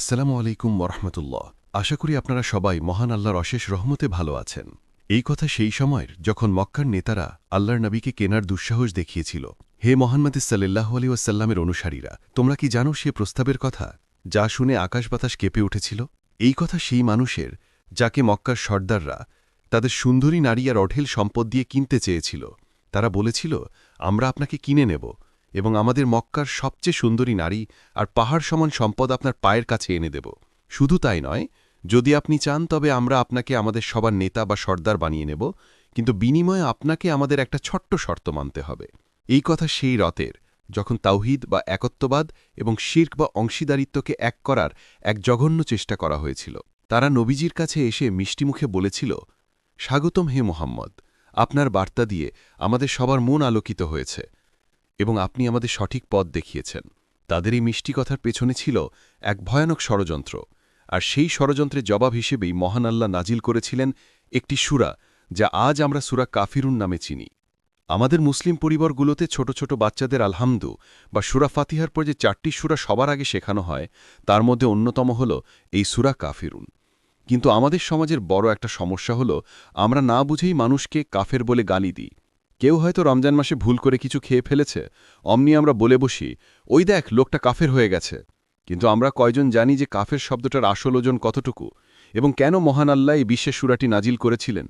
আসসালামু আলাইকুম ওরহমতুল্লাহ আশা করি আপনারা সবাই মহান আল্লাহর অশেষ রহমতে ভালো আছেন। এই কথা সেই সময়ের যখন মক্কার নেতারা আল্লাহর নবীকে কেনার দুঃসাহস দেখিয়েছিল, হে মোহাম্মদ সাল্লাহ আলী ওয়াসাল্লামের অনুসারীরা, তোমরা কি জানো সে প্রস্তাবের কথা, যা শুনে আকাশ বাতাস কেঁপে উঠেছিল? এই কথা সেই মানুষের, যাকে মক্কার সর্দাররা তাদের সুন্দরী নারী আর অঢেল সম্পদ দিয়ে কিনতে চেয়েছিল, তারা বলেছিল, আমরা আপনাকে কিনে নেব। এবং আমাদের মক্কার সবচেয়ে সুন্দরী নারী আর পাহাড় সমান সম্পদ আপনার পায়ের কাছে এনে দেব। শুধু তাই নয়, যদি আপনি চান তবে আমরা আপনাকে আমাদের সবার নেতা বা সর্দার বানিয়ে নেব, কিন্তু বিনিময়ে আপনাকে আমাদের একটা ছোট্ট শর্ত মানতে হবে। এই কথা সেই রতের যখন তাওহিদ বা একত্ববাদ এবং শির্ক বা অংশীদারিত্বকে এক করার এক জঘন্য চেষ্টা করা হয়েছিল। তারা নবীজির কাছে এসে মিষ্টিমুখে বলেছিল, স্বাগতম হে মোহাম্মদ, আপনার বার্তা দিয়ে আমাদের সবার মন আলোকিত হয়েছে। এবং আপনি আমাদের সঠিক পথ দেখিয়েছেন। তাদের এই মিষ্টি কথার পেছনে ছিল এক ভয়ানক ষড়যন্ত্র। আর সেই ষড়যন্ত্রের জবাব হিসেবেই মহান আল্লাহ নাজিল করেছিলেন একটি সুরা, যা আজ আমরা সুরা কাফিরুন নামে চিনি। আমাদের মুসলিম পরিবারগুলোতে ছোট ছোট বাচ্চাদের আলহামদু বা সুরা ফাতিহার পর যে চারটি সুরা সবার আগে শেখানো হয়, তার মধ্যে অন্যতম হল এই সুরা কাফিরুন। কিন্তু আমাদের সমাজের বড় একটা সমস্যা হল, আমরা না বুঝেই মানুষকে কাফের বলে গালি দিই। কেউ হয়তো রমজান মাসে ভুল করে কিছু খেয়ে ফেলেছে। অমনি আমরা বলে বসি, ওই দেখ, লোকটা কাফের হয়ে গেছে। কিন্তু আমরা কয়জন জানি যে কাফের শব্দটার আসল ওজন কতটুকু এবং কেন মহান আল্লাহ এই বিশ্বের সুরাটি নাজিল করেছিলেন।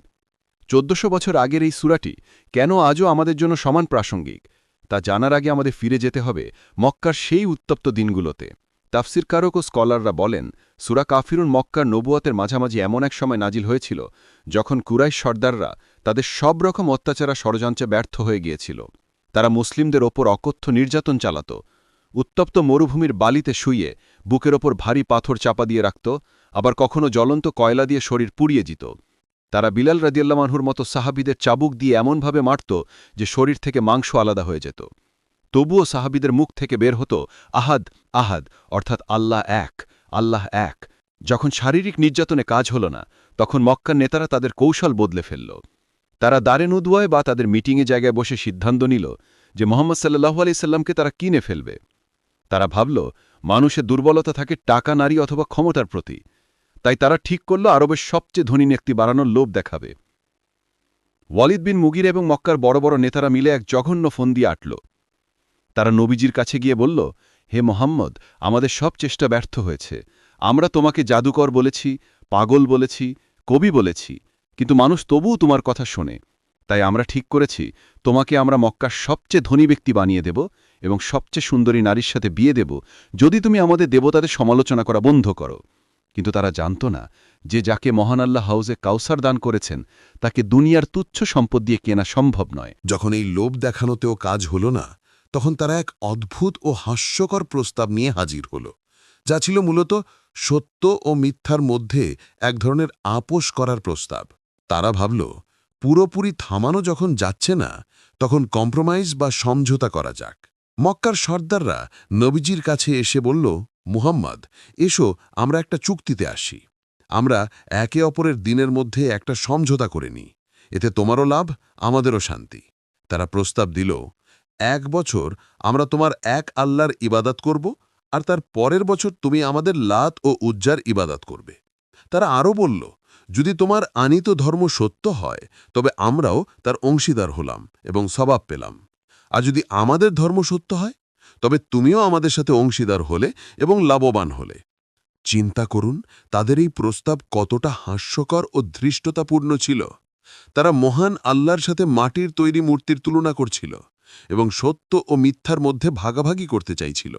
চোদ্দশো বছর আগের এই সুরাটি কেন আজও আমাদের জন্য সমান প্রাসঙ্গিক, তা জানার আগে আমাদের ফিরে যেতে হবে মক্কার সেই উত্তপ্ত দিনগুলোতে। তাফসির কারক ও স্কলাররা বলেন, সুরা কাফিরুন মক্কার নবুয়াতের মাঝামাঝি এমন এক সময় নাজিল হয়েছিল, যখন কুরাইশ সর্দাররা তাদের সব রকম অত্যাচারা ষড়যন্ত্রে ব্যর্থ হয়ে গিয়েছিল। তারা মুসলিমদের ওপর অকথ্য নির্যাতন চালাত, উত্তপ্ত মরুভূমির বালিতে শুইয়ে বুকের ওপর ভারী পাথর চাপা দিয়ে রাখত, আবার কখনো জ্বলন্ত কয়লা দিয়ে শরীর পুড়িয়ে যেত তারা বিলাল রাদিয়াল্লামানহুর মতো সাহাবিদের চাবুক দিয়ে এমনভাবে মারত যে শরীর থেকে মাংস আলাদা হয়ে যেত। তবুও সাহাবিদের মুখ থেকে বের হতো আহাদ আহাদ, অর্থাৎ আল্লাহ এক আল্লাহ এক। যখন শারীরিক নির্যাতনে কাজ হল না, তখন মক্কার নেতারা তাদের কৌশল বদলে ফেলল। তারা দারেনুদুয়ায় বা তাদের মিটিংয়ে জায়গায় বসে সিদ্ধান্ত নিল যে মোহাম্মদ সাল্লাহু আলি সাল্লামকে তারা কিনে ফেলবে। তারা ভাবল, মানুষের দুর্বলতা থাকে টাকা, নারী অথবা ক্ষমতার প্রতি। তাই তারা ঠিক করল আরবের সবচেয়ে ধনী ব্যক্তি বাড়ানোর লোভ দেখাবে। ওয়ালিদ বিন মুগির এবং মক্কার বড় বড় নেতারা মিলে এক জঘন্য ফন্দি আটল। তারা নবীজির কাছে গিয়ে বলল, হে মোহাম্মদ, আমাদের সব চেষ্টা ব্যর্থ হয়েছে। আমরা তোমাকে জাদুকর বলেছি, পাগল বলেছি, কবি বলেছি, কিন্তু মানুষ তবুও তোমার কথা শোনে। তাই আমরা ঠিক করেছি, তোমাকে আমরা মক্কার সবচেয়ে ধনী ব্যক্তি বানিয়ে দেব এবং সবচেয়ে সুন্দরী নারীর সাথে বিয়ে দেব, যদি তুমি আমাদের দেবতাদের সমালোচনা করা বন্ধ করো। কিন্তু তারা জানত না যে যাকে মহান আল্লাহ হাউজে কাউসার দান করেছেন, তাকে দুনিয়ার তুচ্ছ সম্পদ দিয়ে কেনা সম্ভব নয়। যখন এই লোভ দেখানোতেও কাজ হল না তখন তারা এক অদ্ভুত ও হাস্যকর প্রস্তাব নিয়ে হাজির হল, যা ছিল মূলত সত্য ও মিথ্যার মধ্যে এক ধরনের আপোষ করার প্রস্তাব। তারা ভাবল, পুরোপুরি থামানো যখন যাচ্ছে না, তখন কম্প্রোমাইজ বা সমঝোতা করা যাক। মক্কার সর্দাররা নবীজির কাছে এসে বলল, মুহাম্মদ, এসো, আমরা একটা চুক্তিতে আসি। আমরা একে অপরের দিনের মধ্যে একটা সমঝোতা করে নিই। এতে তোমারও লাভ, আমাদেরও শান্তি। তারা প্রস্তাব দিল এক বছর আমরা তোমার এক আল্লাহর ইবাদত করব আর তার পরের বছর তুমি আমাদের লাত ও উজ্জার ইবাদত করবে। তারা আরও বলল, যদি তোমার আনিত ধর্ম সত্য হয়, তবে আমরাও তার অংশীদার হলাম এবং স্বভাব পেলাম। আর যদি আমাদের ধর্ম সত্য হয়, তবে তুমিও আমাদের সাথে অংশীদার হলে এবং লাভবান হলে। চিন্তা করুন, তাদের এই প্রস্তাব কতটা হাস্যকর ও ধৃষ্টতাপূর্ণ ছিল। তারা মহান আল্লাহর সাথে মাটির তৈরি মূর্তির তুলনা করছিল। এবং সত্য ও মিথ্যার মধ্যে ভাগাভাগি করতে চাইছিল।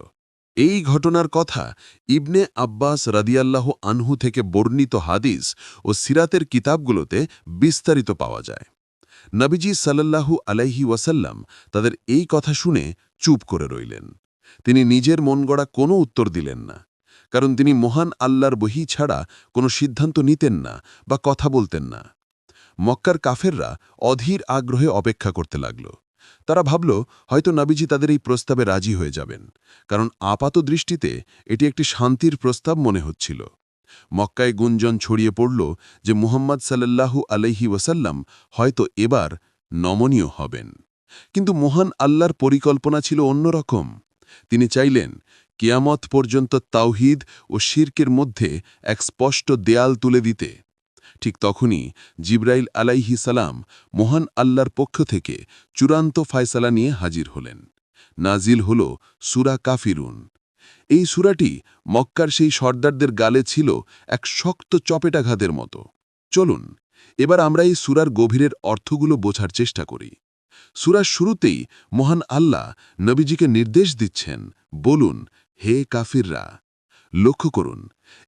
এই ঘটনার কথা ইবনে আব্বাস রাদিয়াল্লাহ আনহু থেকে বর্ণিত হাদিস ও সিরাতের কিতাবগুলোতে বিস্তারিত পাওয়া যায়। নবীজি সাল্লাল্লাহু আলাইহি ওয়াসাল্লাম তাদের এই কথা শুনে চুপ করে রইলেন। তিনি নিজের মন গড়া কোনো উত্তর দিলেন না, কারণ তিনি মহান আল্লাহর বহি ছাড়া কোনো সিদ্ধান্ত নিতেন না বা কথা বলতেন না। মক্কার কাফেররা অধীর আগ্রহে অপেক্ষা করতে লাগল। তারা ভাবল, হয়তো নাবিজি তাদের এই প্রস্তাবে রাজি হয়ে যাবেন। কারণ আপাত দৃষ্টিতে এটি একটি শান্তির প্রস্তাব মনে হচ্ছিল। মক্কায় গুঞ্জন ছড়িয়ে পড়ল যে মুহাম্মদ সাল্লাল্লাহু আলহি ওয়াসাল্লাম হয়তো এবার নমনীয় হবেন। কিন্তু মহান আল্লাহর পরিকল্পনা ছিল অন্যরকম। তিনি চাইলেন, কিয়ামত পর্যন্ত তাওহিদ ও শির্কের মধ্যে এক স্পষ্ট দেয়াল তুলে দিতে। ঠিক তখনই জিব্রাইল আলাইহি সালাম মহান আল্লাহর পক্ষ থেকে চূড়ান্ত ফায়সালা নিয়ে হাজির হলেন। নাজিল হল সুরা কাফিরুন। এই সুরাটি মক্কার সেই সর্দারদের গালে ছিল এক শক্ত চপেটাঘাতের মতো। চলুন, এবার আমরা এই সুরার গভীরের অর্থগুলো বোঝার চেষ্টা করি। সুরার শুরুতেই মহান আল্লাহ নবীজিকে নির্দেশ দিচ্ছেন, বলুন, হে কাফিররা! লক্ষ্য করুন,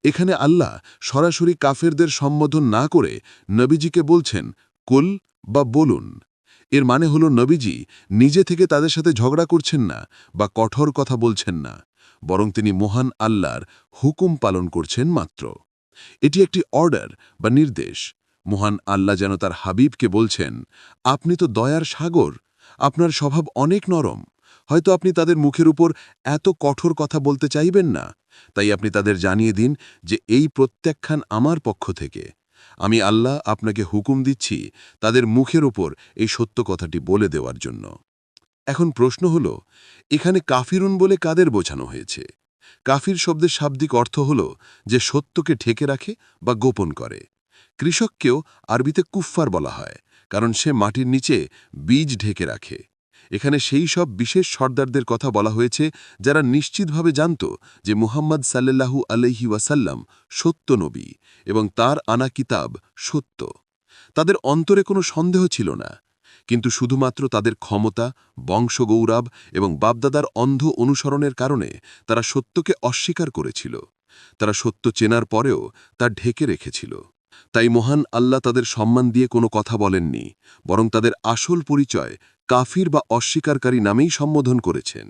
এখানে আল্লাহ সরাসরি কাফেরদের সম্বোধন না করে নবীজিকে বলছেন, কুল বা বলুন এর মানে হল, নবীজি নিজে থেকে তাদের সাথে ঝগড়া করছেন না বা কঠোর কথা বলছেন না, বরং তিনি মহান আল্লাহর হুকুম পালন করছেন মাত্র। এটি একটি অর্ডার বা নির্দেশ। মহান আল্লাহ যেন তার হাবিবকে বলছেন, আপনি তো দয়ার সাগর, আপনার স্বভাব অনেক নরম হয়তো আপনি তাদের মুখের উপর এত কঠোর কথা বলতে চাইবেন না। তাই আপনি তাদের জানিয়ে দিন যে এই প্রত্যাখ্যান আমার পক্ষ থেকে। আমি আল্লাহ আপনাকে হুকুম দিচ্ছি তাদের মুখের ওপর এই সত্য কথাটি বলে দেওয়ার জন্য। এখন প্রশ্ন হল, এখানে কাফিরুন বলে কাদের বোঝানো হয়েছে? কাফির শব্দের শাব্দিক অর্থ হল যে সত্যকে ঢেকে রাখে বা গোপন করে। কৃষককেও আরবিতে কুফফার বলা হয়, কারণ সে মাটির নিচে বীজ ঢেকে রাখে। এখানে সেই সব বিশেষ সর্দারদের কথা বলা হয়েছে যারা নিশ্চিতভাবে জানত যে মুহাম্মদ সাল্লাল্লাহু আলহি ওয়াসাল্লাম সত্য নবী এবং তার আনা কিতাব সত্য। তাদের অন্তরে কোনো সন্দেহ ছিল না, কিন্তু শুধুমাত্র তাদের ক্ষমতা, বংশগৌরব এবং বাপদাদার অন্ধ অনুসরণের কারণে তারা সত্যকে অস্বীকার করেছিল। তারা সত্য চেনার পরেও তা ঢেকে রেখেছিল। তাই মহান আল্লাহ তাদের সম্মান দিয়ে কোনো কথা বলেননি, বরং তাদের আসল পরিচয় কাফির বা অস্বীকারী নামেই সম্বোধন করেছেন।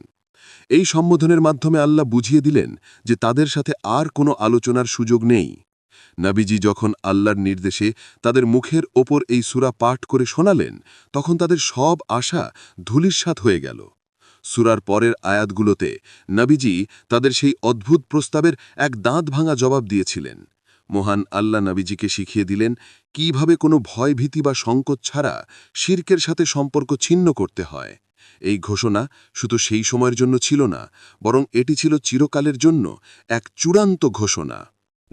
এই সম্বোধনের মাধ্যমে আল্লাহ বুঝিয়ে দিলেন যে তাদের সাথে আর কোনো আলোচনার সুযোগ নেই। নাবিজি যখন আল্লাহর নির্দেশে তাদের মুখের ওপর এই সুরা পাঠ করে শোনালেন, তখন তাদের সব আশা ধুলিস্বাত হয়ে গেল। সুরার পরের আয়াতগুলোতে নাবিজি তাদের সেই অদ্ভুত প্রস্তাবের এক দাঁত ভাঙা জবাব দিয়েছিলেন। মহান আল্লাহ নাবিজিকে শিখিয়ে দিলেন কীভাবে কোনো ভয়ভীতি বা সংকট ছাড়া শির্কের সাথে সম্পর্ক ছিন্ন করতে হয়। এই ঘোষণা শুধু সেই সময়ের জন্য ছিল না, বরং এটি ছিল চিরকালের জন্য এক চূড়ান্ত ঘোষণা।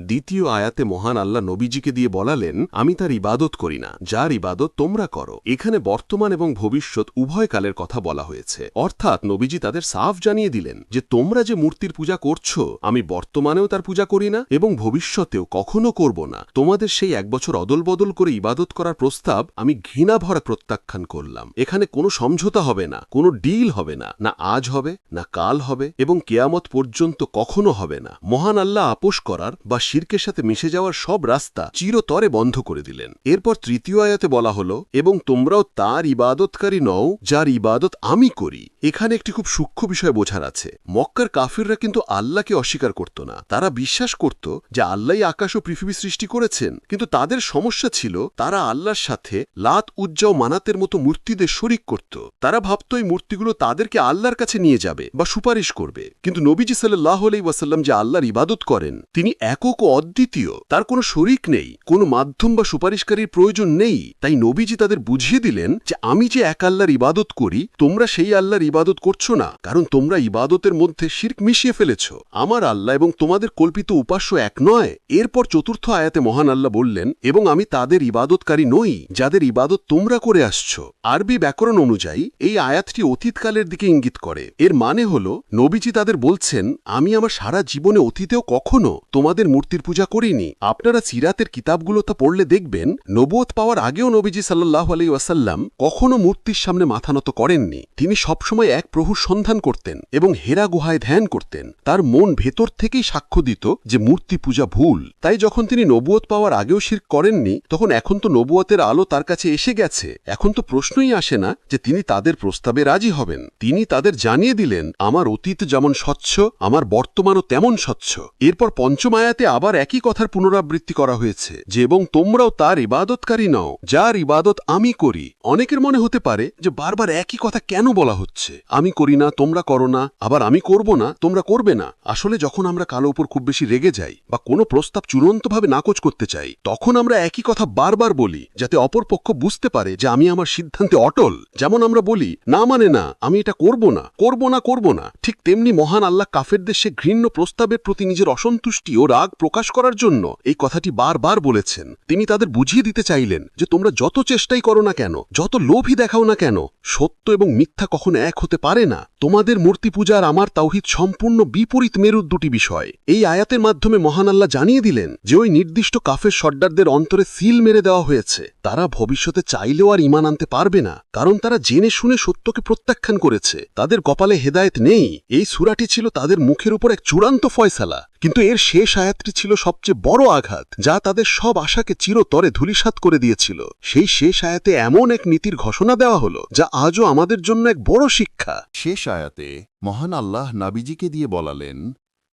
দ্বিতীয় আয়াতে মহান আল্লাহ নবীজিকে দিয়ে বলালেন, আমি তার ইবাদত করি না, যার ইবাদত তোমরা করো। এখানে বর্তমান এবং ভবিষ্যৎ উভয় কালের কথা বলা হয়েছে। অর্থাৎ নবীজি তাদের সাফ জানিয়ে দিলেন যে, তোমরা যে মূর্তির পূজা করছ, আমি বর্তমানেও তার পূজা করি না এবং ভবিষ্যতেও কখনো করব না। তোমাদের সেই এক বছর অদল বদল করে ইবাদত করার প্রস্তাব আমি ঘৃণা ভরা প্রত্যাখ্যান করলাম। এখানে কোনো সমঝোতা হবে না, কোনো ডিল হবে না না আজ হবে, না কাল হবে এবং কেয়ামত পর্যন্ত কখনো হবে না। মহান আল্লাহ আপোষ করার বা শির্কের সাথে মিশে যাওয়ার সব রাস্তা চিরতরে বন্ধ করে দিলেন। এরপর তৃতীয় আয়াতে বলা হল, এবং তোমরাও তার ইবাদতকারী নও, যার ইবাদত আমি করি। এখানে একটি খুব সূক্ষ্ম বিষয় বোঝার আছে। মক্কার কাফিররা কিন্তু আল্লাহকে অস্বীকার করত না। তারা বিশ্বাস করত যে আল্লাহই আকাশ ও পৃথিবী সৃষ্টি করেছেন, কিন্তু তাদের সমস্যা ছিল, তারা আল্লাহর সাথে লাত উজ্জাও মানাতের মতো মূর্তিদের শরিক করত। তারা ভাবত এই মূর্তিগুলো তাদেরকে আল্লাহর কাছে নিয়ে যাবে বা সুপারিশ করবে। কিন্তু নবীজি সাল্লাহ আলাই ওয়াসাল্লাম যে আল্লাহর ইবাদত করেন, তিনি একক ও অদ্বিতীয়, তার কোনো শরিক নেই, কোনো মাধ্যম বা সুপারিশকারীর প্রয়োজন নেই। তাই নবীজি তাদের বুঝিয়ে দিলেন যে, আমি যে এক আল্লাহর ইবাদত করি, তোমরা সেই আল্লাহর ইবাদত করছ না, কারণ তোমরা ইবাদতের মধ্যে শির্ক মিশিয়ে ফেলেছ। আমার আল্লাহ এবং তোমাদের কল্পিত উপাস্য এক নয়। এরপর চতুর্থ আয়াতে মহান আল্লাহ বললেন, এবং আমি তাদের ইবাদতকারী নই, যাদের ইবাদত তোমরা করে আসছ। আরবি ব্যাকরণ অনুযায়ী, এই আয়াতটি অতীতকালের দিকে ইঙ্গিত করে। এর মানে হল, নবীজি তাদের বলছেন, আমি আমার সারা জীবনে অতীতেও কখনো তোমাদের মূর্তির পূজা করিনি। আপনারা সিরাতের কিতাবগুলো তা পড়লে দেখবেন নবুয়ত পাওয়ার আগেও নবীজি সাল্লাহ আলাই ওয়াসাল্লাম কখনো মূর্তির সামনে মাথা নত করেননি। তিনি সবসময় এক প্রভুর সন্ধান করতেন এবং হেরা গুহায় ধ্যান করতেন। তার মন ভেতর থেকেই সাক্ষ্য দিত যে মূর্তি পূজা ভুল। তাই যখন তিনি নবুয়ত পাওয়ার আগেও শির করেননি, তখন এখন তো নবুয়তের আলো তার কাছে এসে গেছে। এখন তো প্রশ্নই আসে না যে তিনি তাদের প্রস্তাবে রাজি হবেন। তিনি তাদের জানিয়ে দিলেন, আমার অতীত যেমন স্বচ্ছ, আমার বর্তমানও তেমন স্বচ্ছ। এরপর পঞ্চম আয়াতে আবার একই কথার পুনরাবৃত্তি করা হয়েছে যে, এবং তোমরাও তার ইবাদতকারী নও, যার ইবাদত আমি করি। অনেকের মনে হতে পারে যে, বারবার একই কথা কেন বলা হচ্ছে? আমি করি না, তোমরা করো না, আবার আমি করব না, তোমরা করবে না। আসলে যখন আমরা কালো উপর খুব বেশি রেগে যাই বা কোনো প্রস্তাব চূড়ান্তভাবে নাকচ করতে চাই, তখন আমরা একই কথা বারবার বলি, যাতে অপরপক্ষ বুঝতে পারে যে, আমি আমার সিদ্ধান্তে অটল। যেমন আমরা বলি, না মানে না, আমি এটা করব না করব না করব না। ঠিক তেমনি মহান আল্লাহ কাফেরদের সে ঘৃণ্য প্রস্তাবের প্রতি নিজের অসন্তুষ্টি ও রাগ প্রকাশ করার জন্য এই কথাটি বারবার বলেছেন। তিনি তাদের বুঝিয়ে দিতে চাইলেন যে তোমরা যত চেষ্টাই করো না কেন, যত লোভই দেখাও না কেন, সত্য এবং মিথ্যা কখনো এক হতে পারে না। তোমাদের মূর্তি পূজার আমার তাওহিদ সম্পূর্ণ বিপরীত মেরুর দুটি বিষয়। এই আয়াতের মাধ্যমে মহান আল্লাহ জানিয়ে দিলেন যে ওই নির্দিষ্ট কাফের সর্দারদের অন্তরে সিল মেরে দেওয়া হয়েছে। তারা ভবিষ্যতে চাইলেও আর ইমান আনতে পারবে না, কারণ তারা জেনে শুনে সত্যকে প্রত্যাখ্যান করেছে। তাদের কপালে হেদায়েত নেই। এই সুরাটি ছিল তাদের মুখের উপর এক চূড়ান্ত ফয়সালা। কিন্তু এর শেষ আয়াতটি ছিল সবচেয়ে বড় আঘাত, যা তাদের সব আশাকে চিরতরে ধূলিসাৎ করে দিয়েছিল। সেই শেষ আয়াতে এমন এক নীতির ঘোষণা দেওয়া হলো, যা আজও আমাদের জন্য এক বড় শিক্ষা। শেষ আয়াতে মহান আল্লাহ নাবিজিকে দিয়ে বলালেন,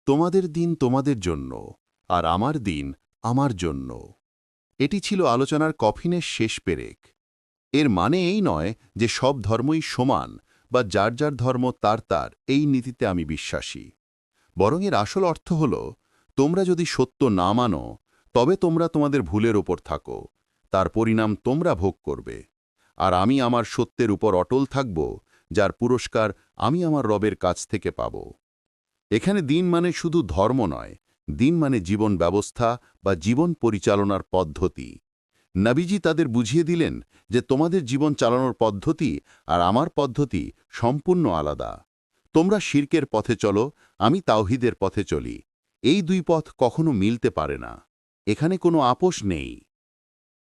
তোমাদের দিন তোমাদের জন্য, আর আমার দিন আমার জন্য। এটি ছিল আলোচনার কফিনের শেষ পেরেক। এর মানে এই নয় যে সব ধর্মই সমান, বা যার যার ধর্ম তার তার, এই নীতিতে আমি বিশ্বাসী। বরং এর আসল অর্থ হল তোমরা যদি সত্য না মানো, তবে তোমরা তোমাদের ভুলের ওপর থাকো। তার পরিণাম তোমরা ভোগ করবে। আর আমি আমার সত্যের উপর অটল থাকব, যার পুরস্কার আমি আমার রবের কাছ থেকে পাব। এখানে দিন মানে শুধু ধর্ম নয়, দিন মানে জীবন ব্যবস্থা বা জীবন পরিচালনার পদ্ধতি। নাবিজি তাদের বুঝিয়ে দিলেন যে তোমাদের জীবন চালানোর পদ্ধতি আর আমার পদ্ধতি সম্পূর্ণ আলাদা। তোমরা শির্কের পথে চলো, আমি তাওহিদের পথে চলি। এই দুই পথ কখনো মিলতে পারে না। এখানে কোনো আপোষ নেই।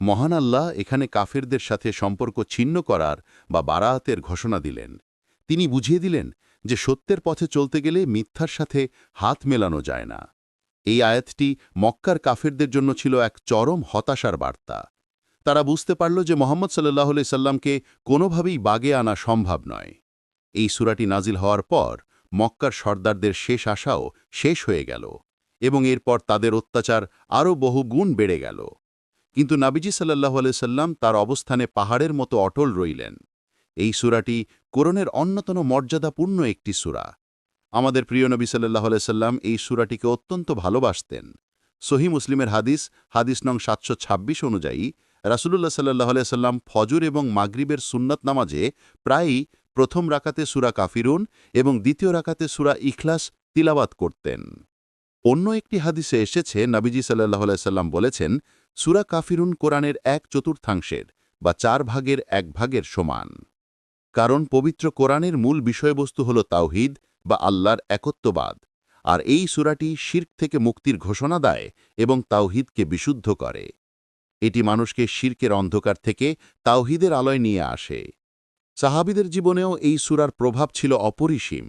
মহান আল্লাহ এখানে কাফেরদের সাথে সম্পর্ক ছিন্ন করার বা বারাতের ঘোষণা দিলেন। তিনি বুঝিয়ে দিলেন যে সত্যের পথে চলতে গেলে মিথ্যার সাথে হাত মেলানো যায় না। এই আয়াতটি মক্কার কাফেরদের জন্য ছিল এক চরম হতাশার বার্তা। তারা বুঝতে পারল যে মোহাম্মদ সাল্লাহ সাল্লামকে কোনোভাবেই বাগে আনা সম্ভব নয়। এই সুরাটি নাজিল হওয়ার পর মক্কার সর্দারদের শেষ আশাও শেষ হয়ে গেল এবং এরপর তাদের অত্যাচার আরও বহু গুণ বেড়ে গেল। কিন্তু নাবিজি সাল্লাহ সাল্লাম তার অবস্থানে পাহাড়ের মতো অটল রইলেন। এই সুরাটি কোরনের অন্যতম মর্যাদাপূর্ণ একটি সুরা। আমাদের প্রিয় নবী সাল্লাহ সাল্লাম এই সুরাটিকে অত্যন্ত ভালোবাসতেন। সহি মুসলিমের হাদিস হাদিস নং সাতশো ছাব্বিশ অনুযায়ী রাসুলুল্লাহ সাল্লাহ সাল্লাম ফজর এবং মাগরিবের সুন্নাত নামাজে প্রায়ই প্রথম রাকাতে সুরা কাফিরুন এবং দ্বিতীয় রাকাতে সুরা ইখলাস তিলাবাত করতেন। অন্য একটি হাদিসে এসেছে, নাবিজি সাল্লাহ সাল্লাম বলেছেন, সুরা কাফিরুন কোরআনের এক চতুর্থাংশের বা চার ভাগের এক ভাগের সমান। কারণ পবিত্র কোরআনের মূল বিষয়বস্তু হল তাওহিদ বা আল্লাহর একত্ববাদ, আর এই সুরাটি শির্ক থেকে মুক্তির ঘোষণা দেয় এবং তাওহিদকে বিশুদ্ধ করে। এটি মানুষকে শির্কের অন্ধকার থেকে তাওহিদের আলয় নিয়ে আসে। সাহাবিদের জীবনেও এই সুরার প্রভাব ছিল অপরিসীম।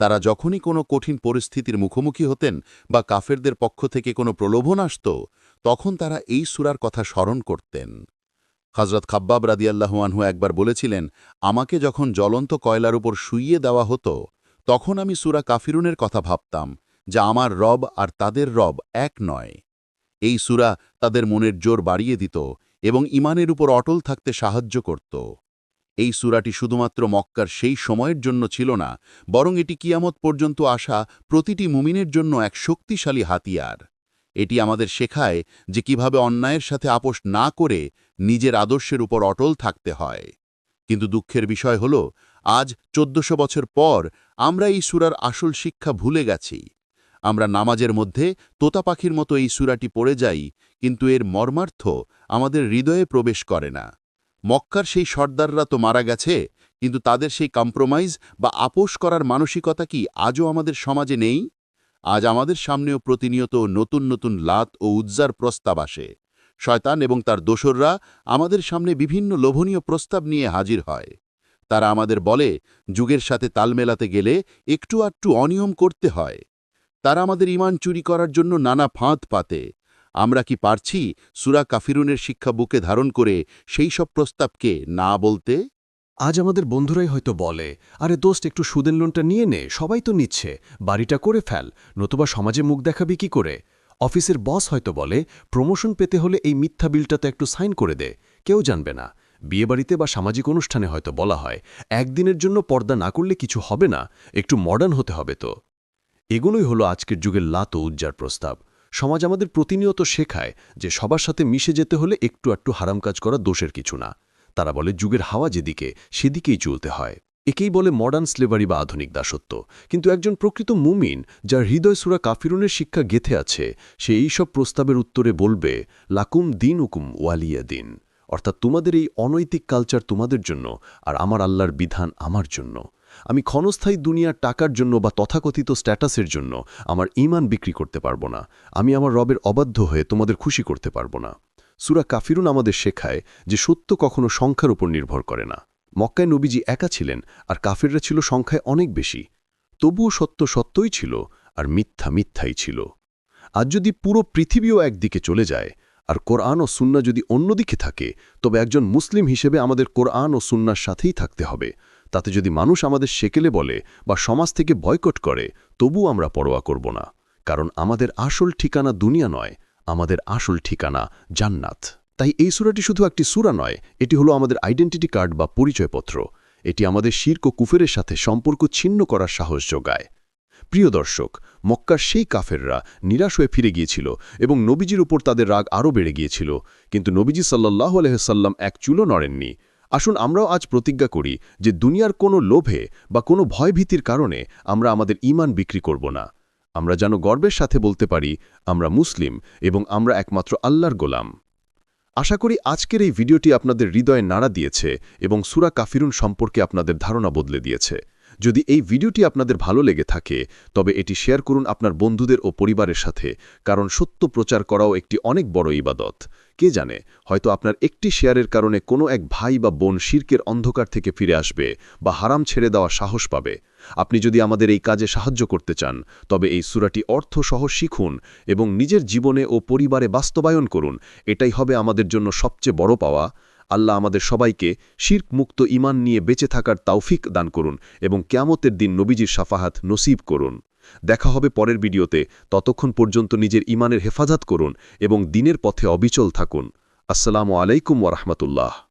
তারা যখনই কোনো কঠিন পরিস্থিতির মুখোমুখি হতেন বা কাফেরদের পক্ষ থেকে কোনো প্রলোভন আসত, তখন তারা এই সুরার কথা স্মরণ করতেন। হজরত খাব্বাব রাদিয়াল্লাহুয়ানহু একবার বলেছিলেন, আমাকে যখন জ্বলন্ত কয়লার উপর শুইয়ে দেওয়া হতো, তখন আমি সুরা কাফিরুনের কথা ভাবতাম, যা আমার রব আর তাদের রব এক নয়। এই সুরা তাদের মনের জোর বাড়িয়ে দিত এবং ইমানের উপর অটল থাকতে সাহায্য করত। এই সুরাটি শুধুমাত্র মক্কার সেই সময়ের জন্য ছিল না, বরং এটি কিয়ামত পর্যন্ত আসা প্রতিটি মুমিনের জন্য এক শক্তিশালী হাতিয়ার। এটি আমাদের শেখায় যে কীভাবে অন্যায়ের সাথে আপোষ না করে নিজের আদর্শের উপর অটল থাকতে হয়। কিন্তু দুঃখের বিষয় হল, আজ চোদ্দশো বছর পর আমরা এই সুরার আসল শিক্ষা ভুলে গেছি। আমরা নামাজের মধ্যে তোতা পাখির মতো এই সুরাটি পড়ে যাই, কিন্তু এর মর্মার্থ আমাদের হৃদয়ে প্রবেশ করে না। মক্কার সেই সর্দাররা তো মারা গেছে, কিন্তু তাদের সেই কম্প্রোমাইজ বা আপোষ করার মানসিকতা কি আজও আমাদের সমাজে নেই? আজ আমাদের সামনেও প্রতিনিয়ত নতুন নতুন লাত ও উজ্জার প্রস্তাব আসে। শয়তান এবং তার দোসররা আমাদের সামনে বিভিন্ন লোভনীয় প্রস্তাব নিয়ে হাজির হয়। তারা আমাদের বলে, যুগের সাথে তাল মেলাতে গেলে একটু আটটু অনিয়ম করতে হয়। তারা আমাদের ইমান চুরি করার জন্য নানা ফাঁদ পাতে। আমরা কি পারছি সুরা কাফিরুনের শিক্ষা বুকে ধারণ করে সেই সব প্রস্তাবকে না বলতে? আজ আমাদের বন্ধুরাই হয়তো বলে, আরে দোস্ত, একটু সুদের লোনটা নিয়ে নে, সবাই তো নিচ্ছে, বাড়িটা করে ফেল, নতুবা সমাজে মুখ দেখাবি কি করে? অফিসের বস হয়তো বলে, প্রমোশন পেতে হলে এই মিথ্যা বিলটাতে একটু সাইন করে দে, কেউ জানবে না। বিয়েবাড়িতে বা সামাজিক অনুষ্ঠানে হয়তো বলা হয়, একদিনের জন্য পর্দা না করলে কিছু হবে না, একটু মডার্ন হতে হবে তো। এগুলোই হলো আজকের যুগের লাত উজ্জার প্রস্তাব। সমাজ আমাদের প্রতিনিয়ত শেখায় যে সবার সাথে মিশে যেতে হলে একটু একটু হারাম কাজ করা দোষের কিছু না। তারা বলে যুগের হাওয়া যেদিকে, সেদিকেই চলতে হয়। একেই বলে মডার্ন স্লেভারি বা আধুনিক দাসত্ব। কিন্তু একজন প্রকৃত মুমিন, যার হৃদয় সুরা কাফিরুনের শিক্ষা গেথে আছে, সে এই সব প্রস্তাবের উত্তরে বলবে, লাকুম দিন উকুম ওয়ালিয়া দিন। অর্থাৎ তোমাদের এই অনৈতিক কালচার তোমাদের জন্য, আর আমার আল্লাহর বিধান আমার জন্য। আমি ক্ষণস্থায়ী দুনিয়ার টাকার জন্য বা তথাকথিত স্ট্যাটাসের জন্য আমার ইমান বিক্রি করতে পারব না। আমি আমার রবের অবাধ্য হয়ে তোমাদের খুশি করতে পারব না। সুরা কাফিরুন আমাদের শেখায় যে সত্য কখনো সংখ্যার উপর নির্ভর করে না। মক্কায় নবীজি একা ছিলেন আর কাফিররা ছিল সংখ্যায় অনেক বেশি। তবুও সত্য সত্যই ছিল আর মিথ্যা মিথ্যাই ছিল। আজ যদি পুরো পৃথিবীও একদিকে চলে যায় আর কোরআন ও সুন্না যদি অন্যদিকে থাকে, তবে একজন মুসলিম হিসেবে আমাদের কোরআন ও সুন্নার সাথেই থাকতে হবে। তাতে যদি মানুষ আমাদের সেকেলে বলে বা সমাজ থেকে বয়কট করে তবু আমরা পরোয়া করব না। কারণ আমাদের আসল ঠিকানা দুনিয়া নয়, আমাদের আসল ঠিকানা জান্নাত। তাই এই সুরাটি শুধু একটি সুরা নয়, এটি হলো আমাদের আইডেন্টিটি কার্ড বা পরিচয়পত্র। এটি আমাদের শির্ক কুফেরের সাথে সম্পর্ক ছিন্ন করার সাহস যোগায়। প্রিয় দর্শক, মক্কার সেই কাফেররা নিরাশ হয়ে ফিরে গিয়েছিল এবং নবীজির উপর তাদের রাগ আরও বেড়ে গিয়েছিল। কিন্তু নবীজি সাল্লাহ আলহ্লাম এক চুলো নড়েননি। আসুন আমরাও আজ প্রতিজ্ঞা করি যে দুনিয়ার কোনো লোভে বা কোনো ভয়ভীতির কারণে আমরা আমাদের ইমান বিক্রি করব না। আমরা যেন গর্বের সাথে বলতে পারি, আমরা মুসলিম এবং আমরা একমাত্র আল্লাহর গোলাম। আশা করি আজকের এই ভিডিওটি আপনাদের হৃদয়ে নাড়া দিয়েছে এবং সুরা কাফিরুন সম্পর্কে আপনাদের ধারণা বদলে দিয়েছে। যদি এই ভিডিওটি আপনাদের ভালো লেগে থাকে, তবে এটি শেয়ার করুন আপনার বন্ধুদের ও পরিবারের সাথে, কারণ সত্য প্রচার করাও একটি অনেক বড় ইবাদত। কে জানে, হয়তো আপনার একটি শেয়ারের কারণে কোনো এক ভাই বা বোন শির্কের অন্ধকার থেকে ফিরে আসবে বা হারাম ছেড়ে দেওয়া সাহস পাবে। আপনি যদি আমাদের এই কাজে সাহায্য করতে চান, তবে এই সুরাটি অর্থ সহ শিখুন এবং নিজের জীবনে ও পরিবারে বাস্তবায়ন করুন। এটাই হবে আমাদের জন্য সবচেয়ে বড় পাওয়া। আল্লাহ আমাদের সবাইকে শির্ক মুক্ত ইমান নিয়ে বেঁচে থাকার তাওফিক দান করুন এবং ক্যামতের দিন নবীজির সাফাহাত নসিব করুন। দেখা হবে পরের ভিডিওতে। ততক্ষণ পর্যন্ত নিজের ইমানের হেফাজত করুন এবং দিনের পথে অবিচল থাকুন। আসসালামু আলাইকুম ওরহমতুল্লাহ